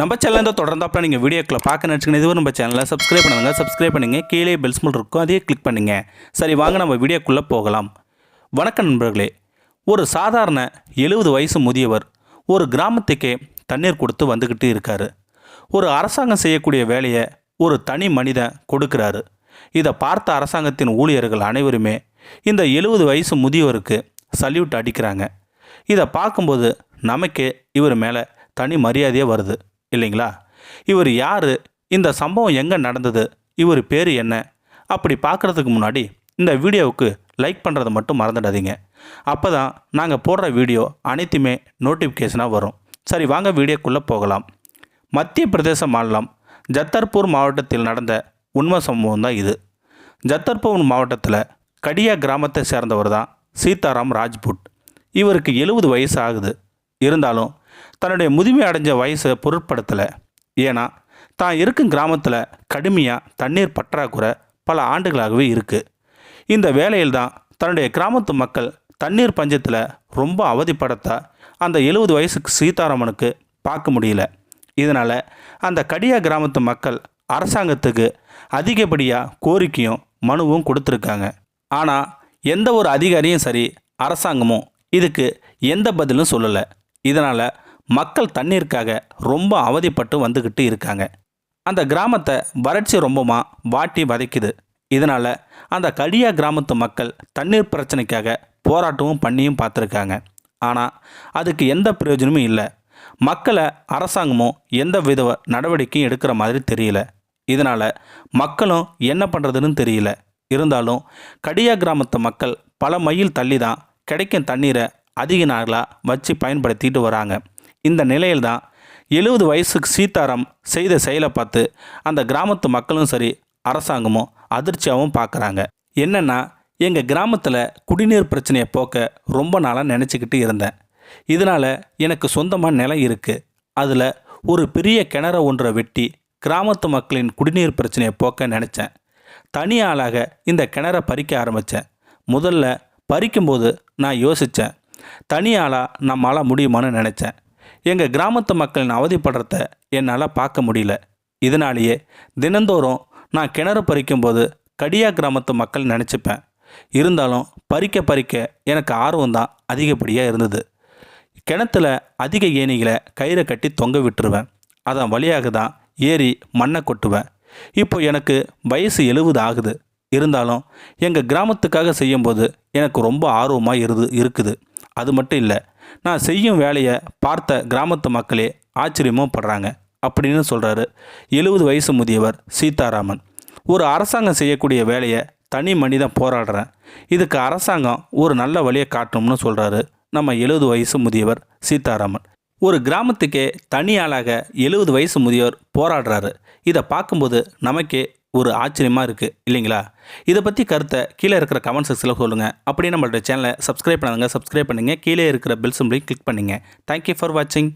நம்ம சேனலில் தொடர்ந்தாப்பில் நீங்கள் வீடியோக்களை பார்க்க நினச்சிக்கணும் இதுவும் நம்ம சேனலை சப்ஸ்கிரைப் பண்ணுங்கள் சப்ஸ்கிரைப் பண்ணுங்கள் கீழே பெல்ஸ் ஸ்மெல் இருக்கும் அதையே கிளிக் பண்ணுங்க. சரி வாங்க நம்ம வீடியோக்குள்ளே போகலாம். வணக்கம் நண்பர்களே. ஒரு சாதாரண எழுபது வயசு முதியவர் ஒரு கிராமத்துக்கே தண்ணீர் கொடுத்து வந்துக்கிட்டு இருக்காரு. ஒரு அரசாங்கம் செய்யக்கூடிய வேலையை ஒரு தனி மனிதன் கொடுக்குறாரு. இதை பார்த்த அரசாங்கத்தின் ஊழியர்கள் அனைவருமே இந்த எழுபது வயசு முதியவருக்கு சல்யூட் அடிக்கிறாங்க. இதை பார்க்கும்போது நமக்கே இவர் மேலே தனி மரியாதையே வருது. இல்லைங்களா? இவர் யார்? இந்த சம்பவம் எங்கே நடந்தது? இவர் பேர் என்ன? அப்படி பார்க்குறதுக்கு முன்னாடி இந்த வீடியோவுக்கு லைக் பண்ணுறதை மட்டும் மறந்துடாதீங்க. அப்போ தான் நாங்கள் போடுற வீடியோ அனைத்துமே நோட்டிஃபிகேஷனாக வரும். சரி வாங்க வீடியோக்குள்ளே போகலாம். மத்திய பிரதேச மாநிலம் ஜத்தர்பூர் மாவட்டத்தில் நடந்த உண்மை சம்பவம் தான் இது. ஜத்தர்பூர் மாவட்டத்தில் கடியா கிராமத்தை சேர்ந்தவர் தான் சீதாராம் ராஜ்புட். இவருக்கு எழுபது வயசு ஆகுது. இருந்தாலும் தன்னுடைய முதுமை அடைஞ்ச வயசை பொருட்படுத்தலை. ஏன்னா தான் இருக்கும் கிராமத்தில் கடுமையாக தண்ணீர் பற்றாக்குறை பல ஆண்டுகளாகவே இருக்குது இந்த வேலையில் தான் தன்னுடைய கிராமத்து மக்கள் தண்ணீர் பஞ்சத்தில் ரொம்ப அவதிப்படத்தா அந்த எழுபது வயசுக்கு சீதாராமனுக்கு பார்க்க முடியல. இதனால் அந்த கடியா கிராமத்து மக்கள் அரசாங்கத்துக்கு அதிகப்படியாக கோரிக்கையும் மனுவும் கொடுத்துருக்காங்க. ஆனால் எந்த ஒரு அதிகாரியும் சரி அரசாங்கமும் இதுக்கு எந்த பதிலும் சொல்லலை. இதனால் மக்கள் தண்ணீருக்காக ரொம்ப அவதிப்பட்டு வந்துக்கிட்டு இருக்காங்க. அந்த கிராமத்தை வறட்சி ரொம்பமா வாட்டி வதைக்குது. இதனால் அந்த கடியா கிராமத்து மக்கள் தண்ணீர் பிரச்சனைக்காக போராட்டமும் பண்ணியும் பார்த்துருக்காங்க. ஆனால் அதுக்கு எந்த பிரயோஜனமும் இல்லை. மக்களை அரசாங்கமும் எந்த வித நடவடிக்கையும் எடுக்கிற மாதிரி தெரியல. இதனால் மக்களும் என்ன பண்ணுறதுன்னு தெரியல. இருந்தாலும் கடியா கிராமத்து மக்கள் பல மைல் தள்ளி தான் கிடைக்கும் தண்ணீரை அதிக நாளாக வச்சு பயன்படுத்திட்டு வராங்க. இந்த நிலையில் தான் எழுபது வயசுக்கு சீதாராம் செய்த செயலை பார்த்து அந்த கிராமத்து மக்களும் சரி அரசாங்கமும் அதிர்ச்சியாகவும் பார்க்குறாங்க. என்னென்னா எங்கள் கிராமத்தில் குடிநீர் பிரச்சனையை போக்க ரொம்ப நாளாக நினச்சிக்கிட்டு இருந்தேன். இதனால் எனக்கு சொந்தமாக நிலம் இருக்குது அதில் ஒரு பெரிய கிணற ஒன்றை வெட்டி கிராமத்து மக்களின் குடிநீர் பிரச்சனையை போக்க நினச்சேன். தனி ஆளாக இந்த கிணற பறிக்க ஆரம்பித்தேன் முதல்ல பறிக்கும்போது நான் யோசித்தேன் தனி ஆளாக நம்மளால் முடியுமான்னு நினச்சேன். எங்கள் கிராமத்து மக்களின் அவதிப்படுறத என்னால் பார்க்க முடியல. இதனாலேயே தினந்தோறும் நான் கிணறு பறிக்கும்போது கடியா கிராமத்து மக்கள் நினச்சிப்பேன். இருந்தாலும் பறிக்க பறிக்க எனக்கு ஆர்வம் தான் அதிகப்படியாக இருந்தது. கிணத்துல அதிக ஏணிகளை கயிறை கட்டி தொங்க விட்டுருவேன். அதன் வழியாக தான் ஏறி மண்ணை கொட்டுவேன். இப்போ எனக்கு வயசு எழுபது ஆகுது. இருந்தாலும் எங்கள் கிராமத்துக்காக செய்யும்போது எனக்கு ரொம்ப ஆர்வமாக இருது இருக்குது. அது மட்டும் இல்லை நான் செய்யும் வேலையை பார்த்த கிராமத்து மக்களே ஆச்சரியமும் படுறாங்க அப்படின்னு சொல்கிறாரு எழுபது வயசு முதியவர் சீதாராமன். ஒரு அரசாங்கம் செய்யக்கூடிய வேலையை தனி மனிதன் போராடுறேன். இதுக்கு அரசாங்கம் ஒரு நல்ல வழியை காட்டணும்னு சொல்கிறாரு நம்ம எழுபது வயசு முதியவர் சீதாராமன். ஒரு கிராமத்துக்கே தனி ஆளாக எழுபது வயசு முதியவர் போராடுறாரு. இதை பார்க்கும்போது நமக்கே ஒரு ஆச்சரியமாக இருக்குது இல்லைங்களா? இதை பற்றி கருத்தை கீழே இருக்கிற கமெண்ட் செக்ஷனில் சொல்லுங்கள் அப்படியே நம்மளோட சேனலை சப்ஸ்கிரைப் பண்ணுங்கள் சப்ஸ்கிரைப் பண்ணுங்கள் கீழே இருக்கிற பெல் சிம்பிளையும் கிளிக் பண்ணுங்கள் தேங்க்யூ ஃபார் வாட்சிங்